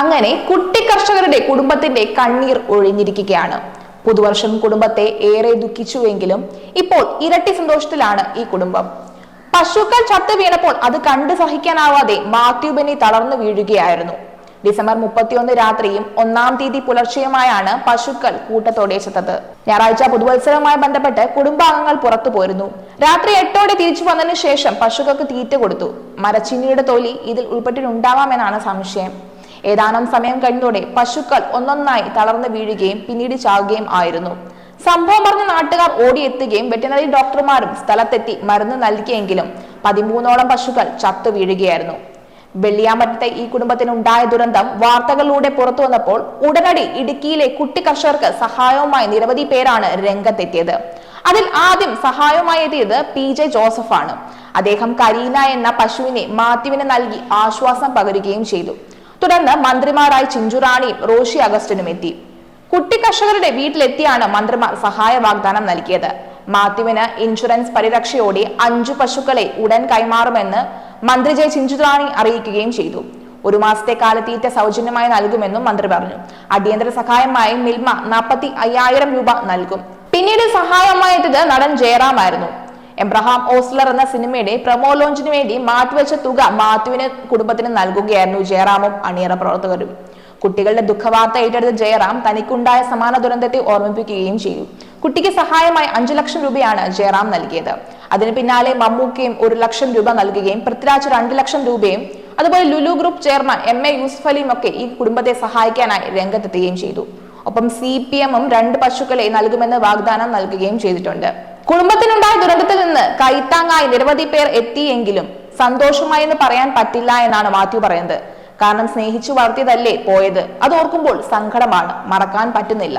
അങ്ങനെ കുട്ടി കർഷകരുടെ കുടുംബത്തിന്റെ കണ്ണീർ ഒഴിഞ്ഞിരിക്കുകയാണ്. പുതുവർഷം കുടുംബത്തെ ഏറെ ദുഃഖിച്ചുവെങ്കിലും ഇപ്പോൾ ഇരട്ടി സന്തോഷത്തിലാണ് ഈ കുടുംബം. പശുക്കൾ ചത്തു വീണപ്പോൾ അത് കണ്ടു സഹിക്കാനാവാതെ മാത്യു ബെന്നി തളർന്നു വീഴുകയായിരുന്നു. ഡിസംബർ മുപ്പത്തിയൊന്ന് രാത്രിയും ഒന്നാം തീയതി പുലർച്ചെയുമായാണ് പശുക്കൾ കൂട്ടത്തോടെ ചത്തത്. ഞായറാഴ്ച പുതുവത്സരവുമായി ബന്ധപ്പെട്ട് കുടുംബാംഗങ്ങൾ പുറത്തു പോയിരുന്നു രാത്രി എട്ടോടെ തിരിച്ചു വന്നതിനു ശേഷം പശുക്കൾക്ക് തീറ്റ കൊടുത്തു. മരച്ചിനിയുടെ തൊലി ഇതിൽ ഉൾപ്പെട്ടിട്ടുണ്ടാവാമെന്നാണ് സംശയം. ഏതാനും സമയം കഴിഞ്ഞതോടെ പശുക്കൾ ഒന്നൊന്നായി തളർന്നു വീഴുകയും പിന്നീട് ചാവുകയും ആയിരുന്നു. സംഭവം പറഞ്ഞ നാട്ടുകാർ ഓടിയെത്തുകയും വെറ്റിനറി ഡോക്ടർമാരും സ്ഥലത്തെത്തി മരുന്ന് നൽകിയെങ്കിലും പതിമൂന്നോളം പശുക്കൾ ചത്തു വീഴുകയായിരുന്നു. വെള്ളിയാമറ്റത്തെ ഈ കുടുംബത്തിന് ഉണ്ടായ ദുരന്തം വാർത്തകളിലൂടെ പുറത്തു വന്നപ്പോൾ ഉടനടി ഇടുക്കിയിലെ കുട്ടി കർഷകർക്ക് സഹായവുമായി നിരവധി പേരാണ് രംഗത്തെത്തിയത്. അതിൽ ആദ്യം സഹായവുമായി എത്തിയത് പി ജെ ജോസഫാണ്. അദ്ദേഹം കരീന എന്ന പശുവിനെ മാത്യുവിന് നൽകി ആശ്വാസം പകരുകയും ചെയ്തു. തുടർന്ന് മന്ത്രിമാരായി ചിഞ്ചുറാണിയും റോഷി അഗസ്റ്റിനും എത്തി. കുട്ടി കർഷകരുടെ വീട്ടിലെത്തിയാണ് മന്ത്രിമാർ സഹായ വാഗ്ദാനം നൽകിയത്. മാത്യുവിന് ഇൻഷുറൻസ് പരിരക്ഷയോടെ അഞ്ചു പശുക്കളെ ഉടൻ കൈമാറുമെന്ന് മന്ത്രി ജെ ചിഞ്ചുറാണി അറിയിക്കുകയും ചെയ്തു. ഒരു മാസത്തെ കാലത്തീറ്റ സൗജന്യമായി നൽകുമെന്നും മന്ത്രി പറഞ്ഞു. അടിയന്തര സഹായമായി മിൽമ നാൽപ്പത്തി അയ്യായിരം രൂപ നൽകും. പിന്നീട് സഹായമായി എത്തിയത് നടൻ ജയറാമായിരുന്നു. എബ്രഹാം ഓസ്ലർ എന്ന സിനിമയുടെ പ്രമോ ലോഞ്ചിന് വേണ്ടി മാറ്റിവെച്ച തുക മാത്യുവിന് കുടുംബത്തിന് നൽകുകയായിരുന്നു ജയറാമും അണിയറ പ്രവർത്തകരും. കുട്ടികളുടെ ദുഃഖവാർത്ത ഏറ്റെടുത്ത ജയറാം തനിക്കുണ്ടായ സമാന ദുരന്തത്തെ ഓർമ്മിപ്പിക്കുകയും ചെയ്തു. കുട്ടിക്ക് സഹായമായി അഞ്ചു ലക്ഷം രൂപയാണ് ജയറാം നൽകിയത്. അതിന് പിന്നാലെ മമ്മൂക്കയും ഒരു ലക്ഷം രൂപ നൽകുകയും പൃഥ്വിരാജ് രണ്ട് ലക്ഷം രൂപയും അതുപോലെ Lulu group chairman M A Yusuf അലിയും ഒക്കെ ഈ കുടുംബത്തെ സഹായിക്കാനായി രംഗത്തെത്തുകയും ചെയ്തു. ഒപ്പം സി പി എമ്മും രണ്ട് പശുക്കളെ നൽകുമെന്ന് വാഗ്ദാനം നൽകുകയും ചെയ്തിട്ടുണ്ട്. കുടുംബത്തിനുണ്ടായ ദുരന്തത്തിൽ നിന്ന് കൈത്താങ്ങായി നിരവധി പേർ എത്തിയെങ്കിലും സന്തോഷമായി എന്ന് പറയാൻ പറ്റില്ല എന്നാണ് മാത്യു പറയുന്നത്. കാരണം സ്നേഹിച്ചു വളർത്തിയതല്ലേ പോയത്? അത് ഓർക്കുമ്പോൾ സങ്കടമാണ്. മറക്കാൻ പറ്റുന്നില്ല.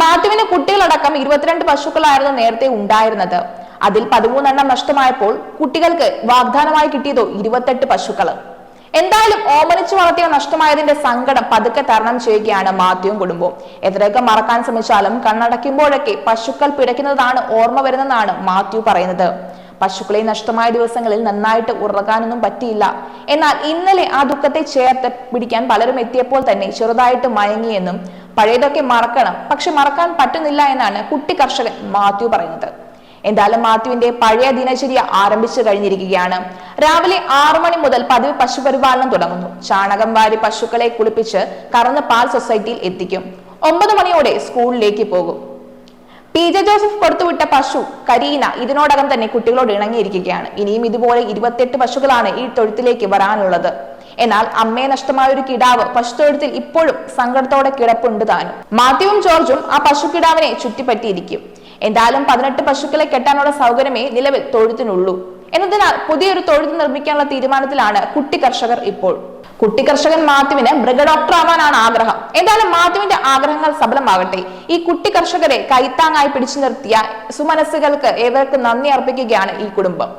മാത്യുവിന് കുട്ടികളടക്കം ഇരുപത്തിരണ്ട് പശുക്കളായിരുന്നു നേരത്തെ ഉണ്ടായിരുന്നത്. അതിൽ പതിമൂന്നെണ്ണം നഷ്ടമായപ്പോൾ കുട്ടികൾക്ക് വാഗ്ദാനമായി കിട്ടിയതോ ഇരുപത്തെട്ട് പശുക്കൾ. എന്തായാലും ഓമനിച്ചു വളർത്തിയ നഷ്ടമായതിന്റെ സങ്കടം പതുക്കെ തരണം ചെയ്യുകയാണ് മാത്യുവും കുടുംബവും. എത്രയൊക്കെ മറക്കാൻ ശ്രമിച്ചാലും കണ്ണടയ്ക്കുമ്പോഴൊക്കെ പശുക്കൾ പിടയ്ക്കുന്നതാണ് ഓർമ്മ വരുന്നതെന്നാണ് മാത്യു പറയുന്നത്. പശുക്കളെ നഷ്ടമായ ദിവസങ്ങളിൽ നന്നായിട്ട് ഉറങ്ങാനൊന്നും പറ്റിയില്ല. എന്നാൽ ഇന്നലെ ആ ദുഃഖത്തെ ചേർത്ത് പിടിക്കാൻ പലരും എത്തിയപ്പോൾ തന്നെ ചെറുതായിട്ട് മയങ്ങിയെന്നും പഴയതൊക്കെ മറക്കണം പക്ഷെ മറക്കാൻ പറ്റുന്നില്ല എന്നാണ് കുട്ടി കർഷകൻ മാത്യു പറയുന്നത്. എന്തായാലും മാത്യുവിന്റെ പഴയ ദിനചര്യ ആരംഭിച്ചു കഴിഞ്ഞിരിക്കുകയാണ്. രാവിലെ ആറു മണി മുതൽ പതിവ് പശുപരിപാലനം തുടങ്ങുന്നു. ചാണകം വാരി പശുക്കളെ കുളിപ്പിച്ച് കറന്ന് പാൽ സൊസൈറ്റിയിൽ എത്തിക്കും. ഒമ്പത് മണിയോടെ സ്കൂളിലേക്ക് പോകും. പി ജെ ജോസഫ് കൊടുത്തുവിട്ട പശു കരീന ഇതിനോടകം തന്നെ കുട്ടികളോട് ഇണങ്ങിയിരിക്കുകയാണ്. ഇനിയും ഇതുപോലെ ഇരുപത്തിയെട്ട് പശുക്കളാണ് ഈ തൊഴുത്തിലേക്ക് വരാനുള്ളത്. എന്നാൽ അമ്മയെ നഷ്ടമായ ഒരു കിടാവ് പശുത്തൊഴുത്തിൽ ഇപ്പോഴും സങ്കടത്തോടെ കിടപ്പുണ്ട് താനും. മാത്യുവും ജോർജും ആ പശു കിടാവിനെ ചുറ്റിപ്പറ്റിയിരിക്കും. എന്തായാലും പതിനെട്ട് പശുക്കളെ കെട്ടാനുള്ള സൗകര്യമേ നിലവിൽ തൊഴുത്തിനുള്ളൂ. എന്നതിനാൽ പുതിയൊരു തൊഴുത്ത് നിർമ്മിക്കാനുള്ള തീരുമാനത്തിലാണ് കുട്ടി കർഷകർ ഇപ്പോൾ. കുട്ടി കർഷകൻ മാത്യുവിന് മൃഗഡോക്ടർ ആവാനാണ് ആഗ്രഹം. എന്തായാലും മാത്യുവിന്റെ ആഗ്രഹങ്ങൾ സഫലമാകട്ടെ. ഈ കുട്ടി കർഷകരെ കൈത്താങ്ങായി പിടിച്ചു നിർത്തിയ സുമനസ്സുകൾക്ക് ഏവർക്കും നന്ദി അർപ്പിക്കുകയാണ് ഈ കുടുംബം.